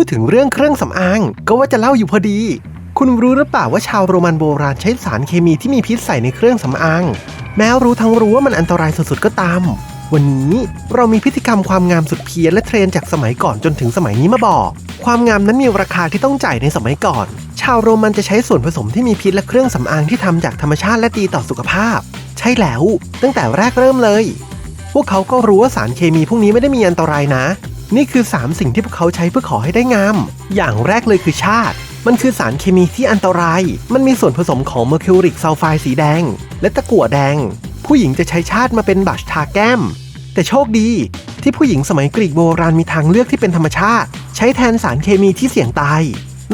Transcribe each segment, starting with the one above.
พูดถึงเรื่องเครื่องสำอาง ก็ว่าจะเล่าอยู่พอดี คุณรู้หรือเปล่าว่าชาวโรมันโบราณใช้สารเคมีที่มีพิษใส่ในเครื่องสำอาง แม้รู้ทั้งรู้ว่ามันอันตรายสุดๆก็ตาม วันนี้เรามีพิธีกรรมความงามสุดเพี้ยนและเทรนจากสมัยก่อนจนถึงสมัยนี้มาบอก ความงามนั้นมีราคาที่ต้องจ่ายในสมัยก่อน ชาวโรมันจะใช้ส่วนผสมที่มีพิษและเครื่องสำอางที่ทำจากธรรมชาติและดีต่อสุขภาพ ใช่แล้ว ตั้งแต่แรกเริ่มเลย พวกเขาก็รู้ว่าสารเคมีพวกนี้ไม่ได้มีอันตรายนะ นี่คือ 3 สิ่งที่พวกเขาใช้เพื่อขอให้ได้งาม อย่างแรกเลยคือชาติ มันคือสารเคมีที่อันตราย มันมีส่วนผสมของเมอร์คิวริกซัลไฟด์สีแดง และตะกั่วแดง ผู้หญิงจะใช้ชาติมาเป็นบัชทาแก้ม แต่โชคดีที่ผู้หญิงสมัยกรีกโบราณมีทางเลือกที่เป็นธรรมชาติ ใช้แทนสารเคมีที่เสี่ยงตาย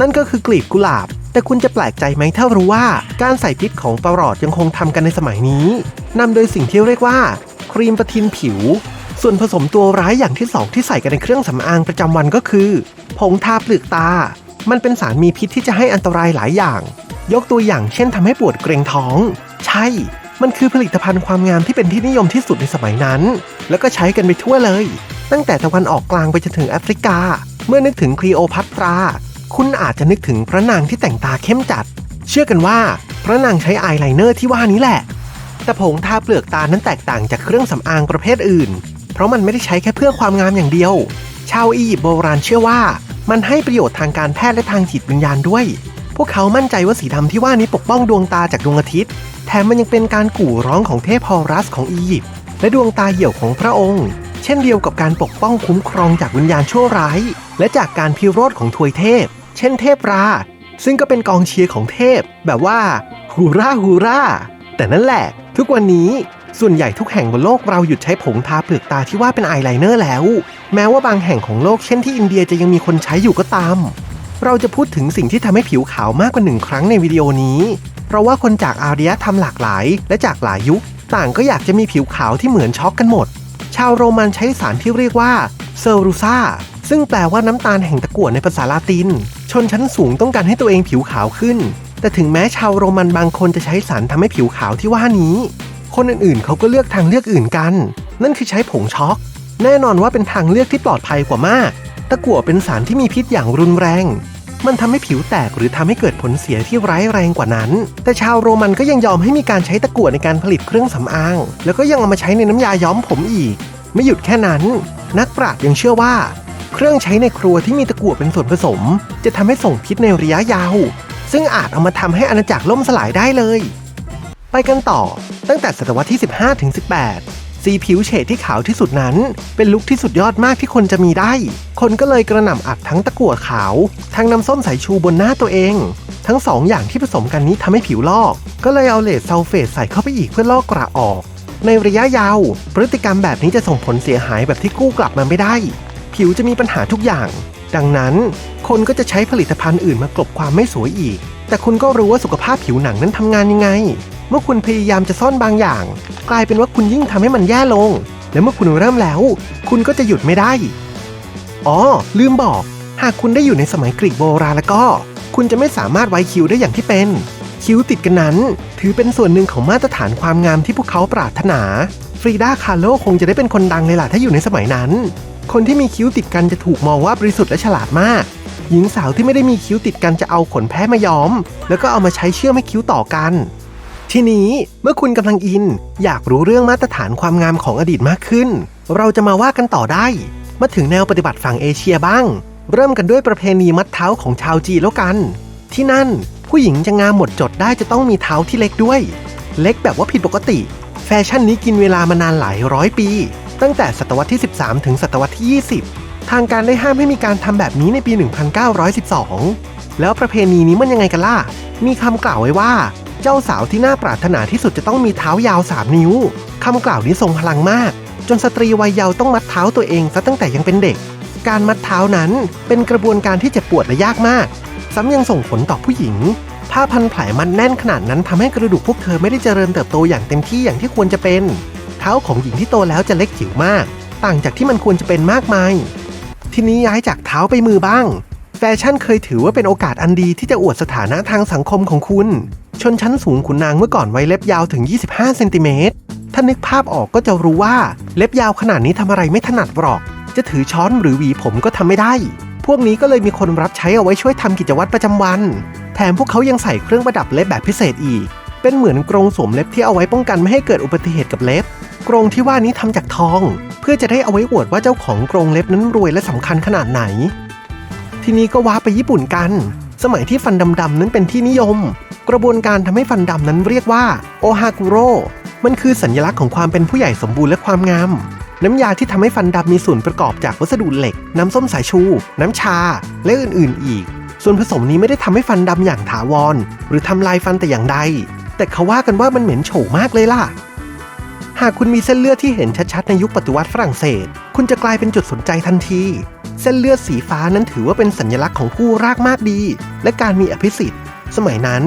นั่นก็คือกลีบกุหลาบ แต่คุณจะแปลกใจไหมถ้ารู้ว่าการใส่พิษของปลอดยังคงทำกันในสมัยนี้นำโดยสิ่งที่เรียกว่าครีมประทินผิว ส่วนผสมตัวร้ายอย่างที่สองที่ใส่กันในเครื่องสำอางประจำวันก็คือผงทาเปลือกตา มันเป็นสารมีพิษที่จะให้อันตรายหลายอย่าง ยกตัวอย่างเช่นทำให้ปวดเกรงท้อง ใช่ มันคือผลิตภัณฑ์ความงามที่เป็นที่นิยมที่สุดในสมัยนั้น แล้วก็ใช้กันไปทั่วเลย ตั้งแต่ตะวันออกกลางไปจนถึงแอฟริกา เมื่อนึกถึงคลีโอพัตรา คุณอาจจะนึกถึงพระนางที่แต่งตาเข้มจัด เชื่อกันว่าพระนางใช้อายไลเนอร์ที่ว่านี้แหละแต่ผงทาเปลือกตานั้นแตกต่างจากเครื่องสำอางประเภทอื่น เพราะมันไม่ได้ใช้แค่เพื่อความงามอย่างเดียว ชาวอียิปต์โบราณเชื่อว่า มันให้ประโยชน์ทางการแพทย์และทางจิตวิญญาณด้วย พวกเขามั่นใจว่าสีดำที่ว่านี้ปกป้องดวงตาจากดวงอาทิตย์ แถมมันยังเป็นการกู่ร้องของเทพฮอรัสของอียิปต์และดวงตาเหี่ยวของพระองค์ เช่นเดียวกับการปกป้องคุ้มครองจากวิญญาณชั่วร้าย และจากการพิโรธของทวยเทพ เช่นเทพรา ซึ่งก็เป็นกองเชียร์ของเทพ แบบว่าฮูราฮูราแต่นั่นแหละ ทุกวันนี้ ส่วนใหญ่ทุกแห่งบนโลกเราหยุดใช้ผงทาเปลือกตาที่ว่าเป็นอายไลเนอร์แล้ว แม้ว่าบางแห่งของโลกเช่นที่อินเดียจะยังมีคนใช้อยู่ก็ตาม เราจะพูดถึงสิ่งที่ทำให้ผิวขาวมากกว่าหนึ่งครั้งในวิดีโอนี้ เพราะว่าคนจากอารยธรรมหลากหลาย และจากหลายยุค ต่างก็อยากจะมีผิวขาวที่เหมือนช็อกกันหมด ชาวโรมันใช้สารที่เรียกว่าเซอรูซาซึ่งแปลว่าน้ำตาลแห่งตะกั่วในภาษาลาติน ชนชั้นสูงต้องการให้ตัวเองผิวขาวขึ้น แต่ถึงแม้ชาวโรมันบางคนจะใช้สารทำให้ผิวขาวที่ว่านี้ คนอื่นๆเขาก็เลือกทางเลือกอื่นกัน นั่นคือใช้ผงช็อก แน่นอนว่าเป็นทางเลือกที่ปลอดภัยกว่ามาก ตะกั่วเป็นสารที่มีพิษอย่างรุนแรง มันทำให้ผิวแตกหรือทำให้เกิดผลเสียที่ร้ายแรงกว่านั้น แต่ชาวโรมันก็ยังยอมให้มีการใช้ตะกั่วในการผลิตเครื่องสำอาง แล้วก็ยังเอามาใช้ในน้ำยาย้อมผมอีก ไม่หยุดแค่นั้น นักปราชญ์ยังเชื่อว่า เครื่องใช้ในครัวที่มีตะกั่วเป็นส่วนผสม จะทำให้ส่งพิษในระยะยาว ซึ่งอาจเอามาทำให้อาณาจักรล่มสลายได้เลย ไปกันต่อ ตั้งแต่ศตวรรษที่ 15ถึง18 สีผิวเฉดที่ขาวที่สุดนั้น เป็นลุคที่สุดยอดมากที่คนจะมีได้ คนก็เลยกระหน่ำอัดทั้งตะกั่วขาว ทั้งน้ำส้มสายชูบนหน้าตัวเอง ทั้งสองอย่างที่ผสมกันนี้ทำให้ผิวลอก ก็เลยเอาเลดซัลเฟตใส่เข้าไปอีกเพื่อลอกกระออก ในระยะยาว พฤติกรรมแบบนี้จะส่งผลเสียหายแบบที่กู้กลับมาไม่ได้ ผิวจะมีปัญหาทุกอย่าง ดังนั้น คนก็จะใช้ผลิตภัณฑ์อื่นมากลบความไม่สวยอีก แต่คุณก็รู้ว่าสุขภาพผิวหนังนั้นทำงานยังไง เมื่อคุณพยายามจะซ่อนบางอย่าง กลายเป็นว่าคุณยิ่งทำให้มันแย่ลง และเมื่อคุณเริ่มแล้ว คุณก็จะหยุดไม่ได้ อ๋อ ลืมบอก หากคุณได้อยู่ในสมัยกรีกโบราณแล้วก็ คุณจะไม่สามารถไว้คิ้วได้อย่างที่เป็น คิ้วติดกันนั้น ถือเป็นส่วนหนึ่งของมาตรฐานความงามที่พวกเขาปรารถนา ฟรีดาคาร์โลคงจะได้เป็นคนดังเลยล่ะถ้าอยู่ในสมัยนั้น คนที่มีคิ้วติดกันจะถูกมองว่าบริสุทธิ์และฉลาดมากหญิงสาวที่ไม่ได้มีคิ้วติดกันจะเอาขนแพะมาย้อม แล้วก็เอามาใช้เชื่อมให้คิ้วต่อกัน ทีนี้เมื่อคุณกำลังอิน อยากรู้เรื่องมาตรฐานความงามของอดีตมากขึ้น เราจะมาว่ากันต่อได้ มาถึงแนวปฏิบัติฝั่งเอเชียบ้าง เริ่มกันด้วยประเพณีมัดเท้าของชาวจีนแล้วกัน ที่นั่นผู้หญิงจะงามหมดจดได้จะต้องมีเท้าที่เล็กด้วย เล็กแบบว่าผิดปกติ แฟชั่นนี้กินเวลามานานหลายร้อยปี ตั้งแต่ศตวรรษที่ 13 ถึงศตวรรษที่ 20 ทางการได้ห้ามให้มีการทำแบบนี้ในปี 1912 แล้วประเพณีนี้มันยังไงกันล่ะ มีคำกล่าวไว้ว่า เจ้าสาวที่น่าปรารถนาที่สุดจะต้องมีเท้ายาว 3 นิ้ว คำกล่าวนี้ทรงพลังมาก จนสตรีวัยเยาว์ต้องมัดเท้าตัวเองซะตั้งแต่ยังเป็นเด็ก การมัดเท้านั้นเป็นกระบวนการที่เจ็บปวดและยากมาก ซ้ำยังส่งผลต่อผู้หญิงผ้าพันแผลมันแน่นขนาดนั้นทำให้กระดูกพวกเธอไม่ได้เจริญเติบโตอย่างเต็มที่อย่างที่ควรจะเป็น เท้าของหญิงที่โตแล้วจะเล็กจิ๋วมาก ต่างจากที่มันควรจะเป็นมากมาย ทีนี้ย้ายจากเท้าไปมือบ้าง แฟชั่นเคยถือว่าเป็นโอกาสอันดีที่จะอวดสถานะทางสังคมของคุณ ชนชั้นสูงขุนนางเมื่อก่อนไว้เล็บยาวถึง 25 เซนติเมตร ถ้านึกภาพออกก็จะรู้ว่าเล็บยาวขนาดนี้ทำอะไรไม่ถนัดหรอก จะถือช้อนหรือหวีผมก็ทำไม่ได้ พวกนี้ก็เลยมีคนรับใช้เอาไว้ช่วยทำกิจวัตรประจำวัน แถมพวกเขายังใส่เครื่องประดับเล็บแบบพิเศษอีก เป็นเหมือนกรงสวมเล็บที่เอาไว้ป้องกันไม่ให้เกิดอุบัติเหตุกับเล็บ กรงที่ว่านี้ทำจากทอง เพื่อจะได้เอาไว้อวดว่าเจ้าของกรงเล็บนั้นรวยและสำคัญขนาดไหน ทีนี้ก็ว้าไปญี่ปุ่นกัน สมัยที่ฟันดำๆนั้นเป็นที่นิยม กระบวนการทำให้ฟันดำนั้นเรียกว่าโอฮากุโรมันคือสัญลักษณ์ของความเป็นผู้ใหญ่สมบูรณ์และความงาม น้ำยาที่ทำให้ฟันดำมีส่วนประกอบจากวัสดุเหล็ก น้ำส้มสายชู น้ำชา และอื่นๆอีก ส่วนผสมนี้ไม่ได้ทำให้ฟันดำอย่างถาวร หรือทำลายฟันแต่อย่างใด แต่เขาว่ากันว่ามันเหม็นโฉมมากเลยล่ะหากคุณมีเส้นเลือดที่เห็นชัดๆในยุคปฏิวัติฝรั่งเศส คุณจะกลายเป็นจุดสนใจทันที เส้นเลือดสีฟ้านั้นถือว่าเป็นสัญลักษณ์ของผู้รากมากดี และการมีอภิสิทธิ์ สมัยนั้น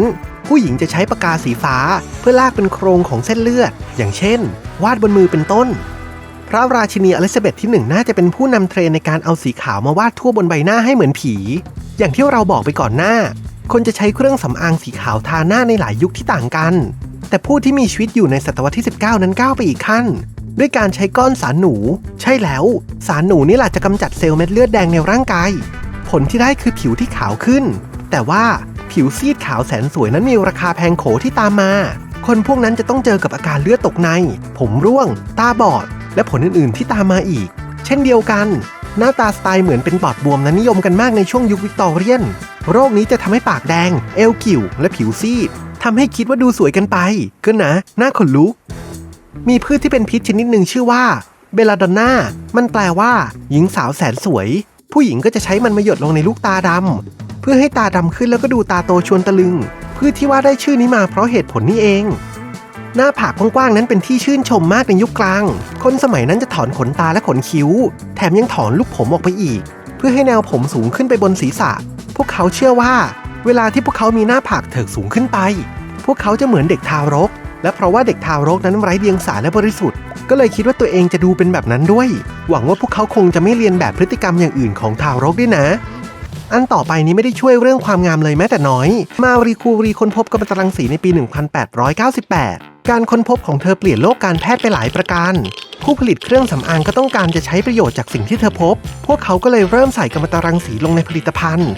ผู้หญิงจะใช้ปากกาสีฟ้าเพื่อลากเป็นโครงของเส้นเลือด อย่างเช่น วาดบนมือเป็นต้น พระราชินีอลิซาเบธที่หนึ่งน่าจะเป็นผู้นำเทรนในการเอาสีขาวมาวาดทั่วบนใบหน้าให้เหมือนผี อย่างที่เราบอกไปก่อนหน้า คนจะใช้เครื่องสำอางสีขาวทาหน้าในหลายยุคที่ต่างกัน แต่ผู้ที่มีชีวิตอยู่ในศตวรรษที่ 19 นั้นก้าวไปอีกขั้น ด้วยการใช้ก้อนสารหนู ใช่แล้ว สารหนูนี่แหละจะกำจัดเซลล์เม็ดเลือดแดงในร่างกาย ผลที่ได้คือผิวที่ขาวขึ้น แต่ว่าผิวซีดขาวแสนสวยนั้นมีราคาแพงโขที่ตามมา คนพวกนั้นจะต้องเจอกับอาการเลือดตกใน ผมร่วง ตาบอด และผลอื่น ๆ ที่ตามมาอีก เช่นเดียวกัน หน้าตาสไตล์เหมือนเป็นปอดบวมนั้นนิยมกันมากในช่วงยุควิกตอเรียน โรคนี้จะทำให้ปากแดง เอวกิ่ว และผิวซีดทำให้คิดว่าดูสวยกันไป ก็นะ หน้าขนลุก มีพืชที่เป็นพิษชนิดหนึ่งชื่อว่าเบลาดอนนามันแปลว่า หญิงสาวแสนสวย ผู้หญิงก็จะใช้มันมาหยดลงในลูกตาดำเพื่อให้ตาดำขึ้นแล้วก็ดูตาโตชวนตะลึง พืชที่ว่าได้ชื่อนี้มาเพราะเหตุผลนี้เอง หน้าผากกว้างๆนั้นเป็นที่ชื่นชมมากในยุคกลาง คนสมัยนั้นจะถอนขนตาและขนคิ้ว แถมยังถอนลูกผมออกไปอีก เพื่อให้แนวผมสูงขึ้นไปบนศีรษะ พวกเขาเชื่อว่า เวลาที่พวกเขามีหน้าผากเถิกสูงขึ้นไป พวกเขาจะเหมือนเด็กทารก และเพราะว่าเด็กทารกนั้นไร้เดียงสาและบริสุทธิ์ ก็เลยคิดว่าตัวเองจะดูเป็นแบบนั้นด้วย หวังว่าพวกเขาคงจะไม่เรียนแบบพฤติกรรมอย่างอื่นของทารกด้วยนะ อันต่อไปนี้ไม่ได้ช่วยเรื่องความงามเลยแม้แต่น้อย มารีคูรีค้นพบกัมมันตรังสีในปี 1898 การค้นพบของเธอเปลี่ยนโลกการแพทย์ไปหลายประการ ผู้ผลิตเครื่องสำอางก็ต้องการจะใช้ประโยชน์จากสิ่งที่เธอพบ พวกเขาก็เลยเริ่มใส่กัมมันตรังสีลงในผลิตภัณฑ์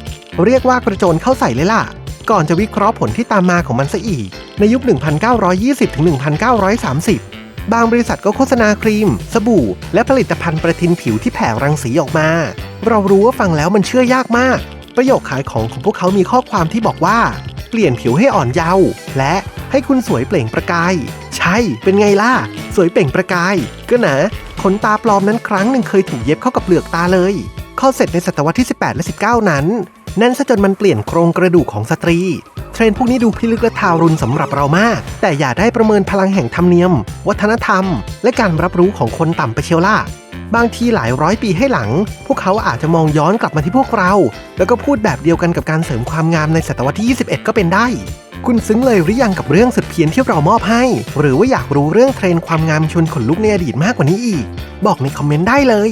เรียกว่ากระโจนเข้าใส่เลยล่ะ ก่อนจะวิเคราะห์ผลที่ตามมาของมันซะอีก ในยุค 1920ถึง1930 บางบริษัทก็โฆษณาครีม สบู่ และผลิตภัณฑ์ประทินผิวที่แผ่รังสีออกมา เรารู้ว่าฟังแล้วมันเชื่อยากมาก ประโยคขายของของพวกเขามีข้อความที่บอกว่า เปลี่ยนผิวให้อ่อนเยาว์และให้คุณสวยเปล่งประกาย ใช่ เป็นไงล่ะ สวยเปล่งประกาย ก็นะขนตาปลอมนั้นครั้งหนึ่งเคยถูกเย็บเข้ากับเปลือกตาเลย ข้อเสร็จในศตวรรษที่ 18 และ 19 นั้น นั่นซะจนมันเปลี่ยนโครงกระดูกของสตรี เทรนพวกนี้ดูพิลึกและทารุณสำหรับเรามาก แต่อย่าได้ประเมินพลังแห่งธรรมเนียม วัฒนธรรม และการรับรู้ของคนต่ำไปเชียวล่ะบางทีหลายร้อยปีให้หลัง พวกเขาอาจจะมองย้อนกลับมาที่พวกเรา แล้วก็พูดแบบเดียวกันกับการเสริมความงามในศตวรรษที่ 21 ก็เป็นได้ คุณซึ้งเลยหรือยังกับเรื่องสุดเพี้ยนที่เรามอบให้ หรือว่าอยากรู้เรื่องเทรนความงามชนขนลุกในอดีตมากกว่านี้อีก บอกในคอมเมนต์ได้เลย